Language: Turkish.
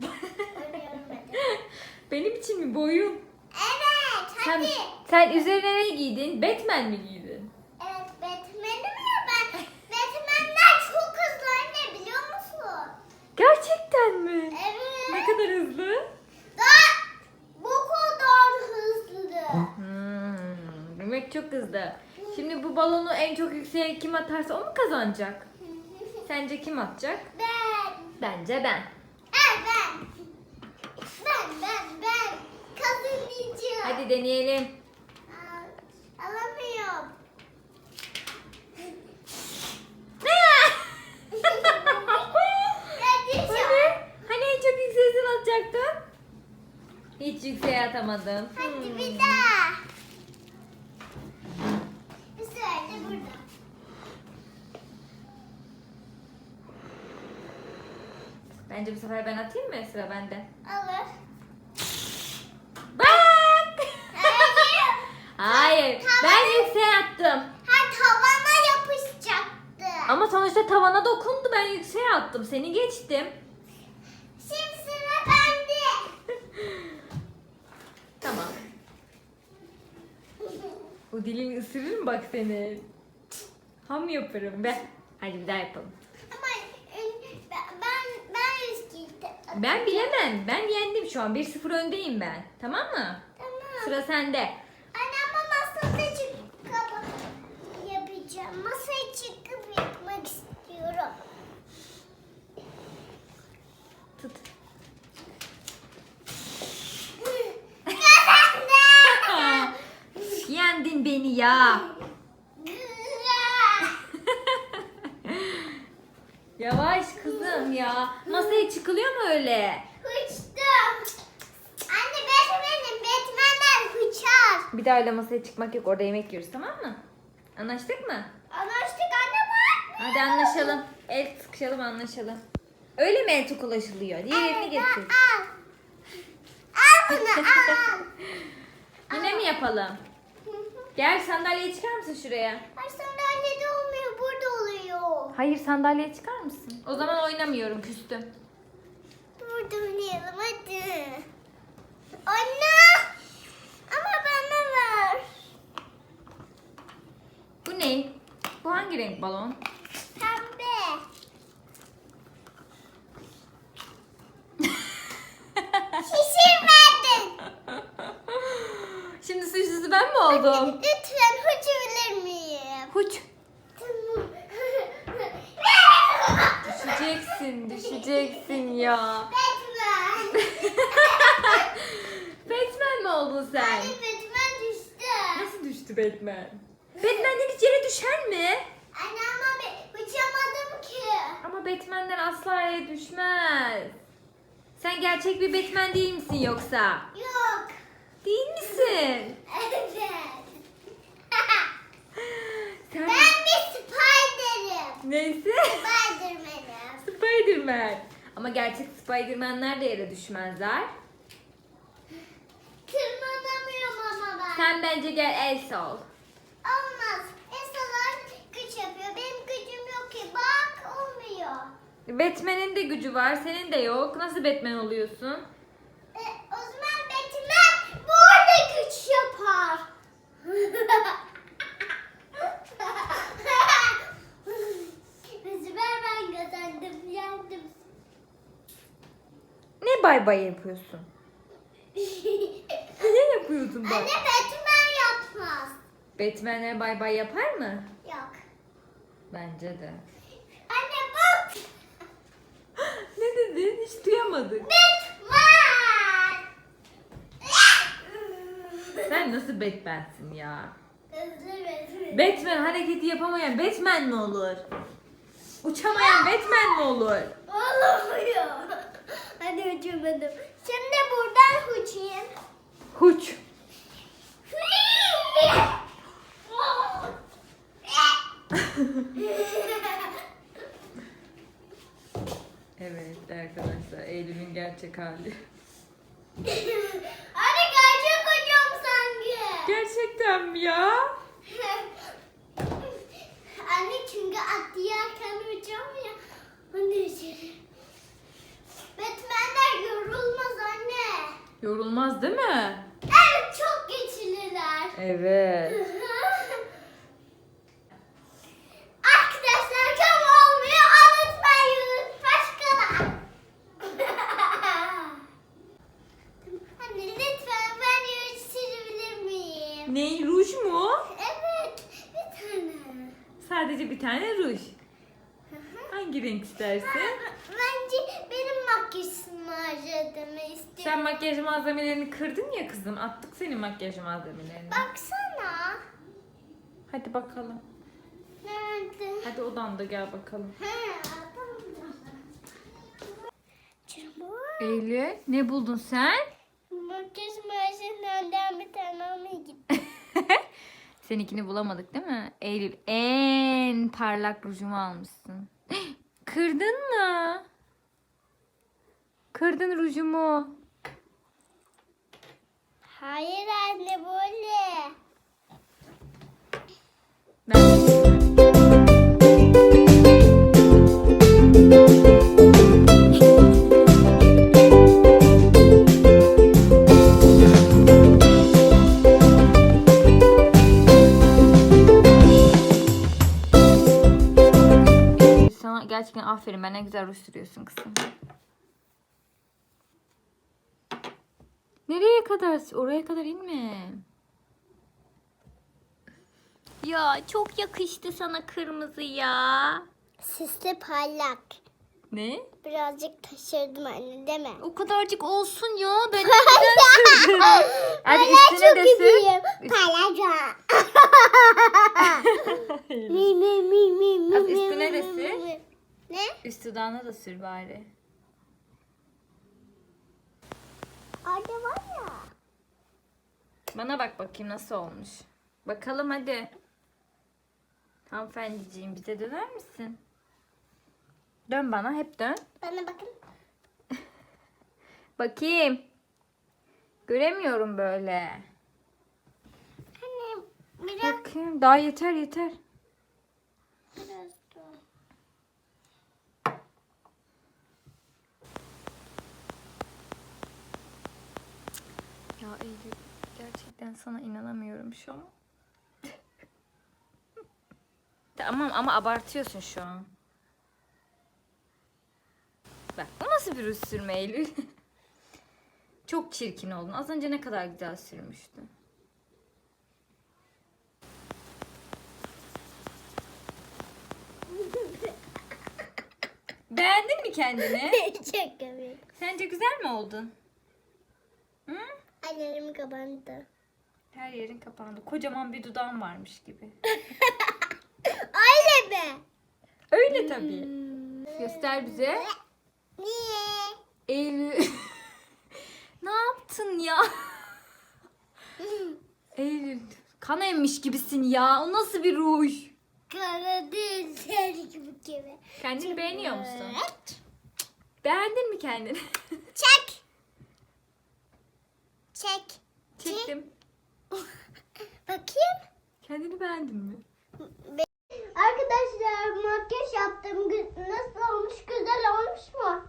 Benim için mi boyun? Evet Sen, hadi. sen üzerine ne giydin? Batman mi giydin? Evet Batman'im ya ben. Batman'ler çok hızlı anne biliyor musun? Gerçekten mi? Evet. Ne kadar hızlı? Daha bu kadar hızlı. Hmm, demek çok hızlı. Şimdi bu balonu en çok yükseğe kim atarsa o mu kazanacak? Sence kim atacak? Ben. Bence ben. Ben. Ben. Kazanacağım. Hadi deneyelim. Aa, Alamıyorum. Hani en çok yükseğe sen atacaktın? Hiç yükseğe atamadın. Hadi Hmm. bir daha. Sefer de burada. Bence bu sefer ben atayım mı? Sıra bende. Alır. Bak! Hayır. Hayır. Ben yükseğe attım. Ha tavana yapışacaktı. Ama sonuçta tavana dokundu. Ben yükseğe attım. Seni geçtim. Şimdi sıra bende. Tamam. Bu dilini ısırır mı bak seni? Ham yaparım be. Hadi bir daha yapalım. Ama e, ben ben ben üstüydüm. Ben bilemem. Ben yendim şu an. 1-0 öndeyim ben. Tamam mı? Tamam. Sıra sende. İstiyorum. Tut. Yendin beni ya. Yavaş kızım ya. Masaya çıkılıyor mu öyle? Uçtum. Anne Batman'im. Batman'ler uçar. Bir daha öyle masaya çıkmak yok. Orada yemek yiyoruz tamam mı? Anlaştık mı? Hadi anlaşalım. El sıkışalım anlaşalım. Öyle mi el tokalaşılıyor? Diğerini getir. Al. Al bunu al. Yine mi yapalım? Gel sandalyeye çıkar mısın şuraya? Ay sandalyede olmuyor burada oluyor. Hayır sandalyeye çıkar mısın? O zaman oynamıyorum küstüm. Burada oynayalım hadi. Anne. Ama bana ver. Bu ne? Bu hangi renk balon? Ben mi oldum? Lütfen hücumlar miyim? Huç. Tamam. Düşeceksin, düşeceksin ya. Batman. Batman mi oldun sen? Anne Batman düştü. Nasıl düştü Batman? Batman'den hiç yere düşer mi? Anne ama uçamadım ki. Ama Batman'den asla yere düşmez. Sen gerçek bir Batman değil misin yoksa? Yok. Değil misin? Evet. Sen... ben bir spider'ım. Neyse. Spiderman'ım. Spiderman. Ama gerçek Spiderman'ler de yere düşmezler. Tırmanamıyorum ama ben. Sen bence gel Elsa ol. Olmaz. Esalar güç yapıyor. Benim gücüm yok ki. Bak olmuyor. Batman'in de gücü var, senin de yok. Nasıl Batman oluyorsun? E, o zaman Batman burada güç yapar. Ben kazandım. Yendim. Ne bay bay yapıyorsun? Ne yapıyorsun bak? Anne Batman yapmaz. Batman'e bay bay yapar mı? Yok. Bence de. Anne bak. ne dedin? Hiç duyamadık. Batman. Sen nasıl Batman'sin ya? Batman. Hareketi yapamayan Batman mi olur? Uçamayan Batman mi olur? Olmuyor. Hadi uçamadım. Şimdi buradan uçayım. Huç. Evet arkadaşlar Eylül'ün gerçek hali. Hadi gerçek hocam sanki. Gerçekten mi ya? Anne çünkü atlayarken uçamıyor. Onu uçuyor. Batman'de Yorulmaz değil mi? Evet çok güçlüler. Evet. Arkadaşlar kam olmuyor unutmayın. Başkalar. Anne lütfen ben yürüyüş sürebilir miyim? Ne ruj mu? Evet bir tane. Sadece bir tane ruj. Hangi renk istersin? Bence makyaj malzememi istiyorum. Sen makyaj malzemelerini kırdın ya kızım. Attık senin makyaj malzemelerini. Baksana. Hadi bakalım. Nerede? Hadi odanda gel bakalım. He. Eylül ne buldun sen? Makyaj malzememden bir tane almaya gittim. Seninkini bulamadık değil mi? Eylül en parlak rujumu almışsın. Kırdın mı? Kırdın rujumu. Hayır anne böyle. Ben gerçekten aferin. Ben ne güzel ruj sürüyorsun kızım. Nereye kadar? Oraya kadar inme. Ya çok yakıştı sana kırmızı ya. Sisli parlak. Ne? Birazcık taşırdım anne deme. O kadarcık olsun ya. Ben ne güzel sürdüm. Hadi üstüne de sür. Parlak. mi mi mi mi mi. Üstüne mi, de mi, sür. mi. Ne? Üst dudağına da sür bari. Orada var ya. Bana bak bakayım nasıl olmuş. Bakalım hadi. Hanımefendiciğim bize döner misin? Dön bana hep dön. Bana bakın. Bakayım. Göremiyorum böyle. Anne biraz Bakayım. Daha yeter yeter. biraz dur. Ya Eylül gerçekten sana inanamıyorum şu an. tamam ama abartıyorsun şu an. Bak bu nasıl bir ruj sürme Eylül? Çok çirkin oldun. Az önce ne kadar güzel sürmüştün. Beğendin mi kendini? Çok komik. Sence güzel mi oldun? Hı? Ellerim kapandı. Her yerin kapandı. Kocaman bir dudağın varmış gibi. Öyle mi? Öyle tabii. Göster bize. Niye? Eylül. ne yaptın ya? Eylül. Kan emmiş gibisin ya. O nasıl bir ruj? Kara değil, ser gibi gibi. Kendini beğeniyor musun? Evet. Beğendin mi kendini? Beğendin mi? Arkadaşlar makyaj yaptım. Gü- Nasıl olmuş? Güzel olmuş mu?